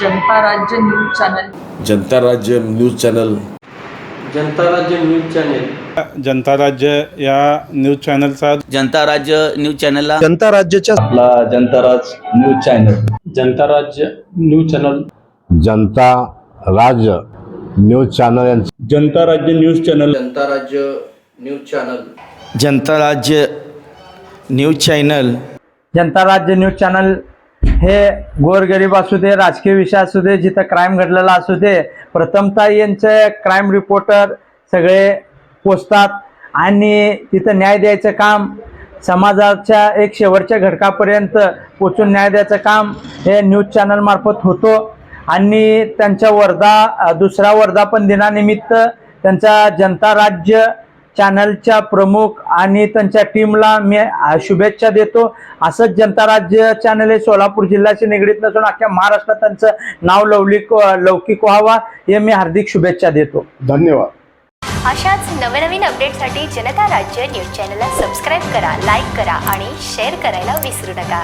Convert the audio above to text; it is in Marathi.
जनता राज्य न्यूज चॅनल जनता राज्य न्यूज चॅनल जनता राज्य न्यूज चॅनेल जनता राज्य या न्यूज चॅनलचा जनता राज्य न्यूज चॅनलला जनता राज्याच्या आपला जनता राज न्यूज चॅनल जनता राज्य न्यूज चॅनल जनता राज्य न्यूज चॅनल यांचं जनता राज्य न्यूज चॅनल जनता राज्य न्यूज चॅनल जनता राज्य न्यूज चॅनल जनता राज्य न्यूज चॅनल हे गोरगरीब असू दे राजकीय विषय असू दे जिथं क्राईम घडलेला असू दे प्रथमतः यांचे क्राईम रिपोर्टर सगळे पोचतात आणि तिथं न्याय द्यायचं काम समाजाच्या एक शेवटच्या घटकापर्यंत पोचून न्याय द्यायचं काम हे न्यूज चॅनलमार्फत होतो. आणि त्यांच्या वर्धा दुसऱ्या वर्धापन दिनानिमित्त त्यांचा जनता राज्य चॅनलच्या प्रमुख आणि त्यांच्या टीमला मी शुभेच्छा देतो. असंच जनता राज्य चॅनल हे सोलापूर जिल्ह्याशी निगडीत नसून अख्ख्या महाराष्ट्रात त्यांचं नाव लौकिक लौकिक व्हावा हे मी हार्दिक शुभेच्छा देतो. धन्यवाद. अशाच नवनवीन अपडेटसाठी जनता राज्य न्यूज चॅनलला सबस्क्राईब करा लाईक करा आणि शेअर करायला विसरू नका.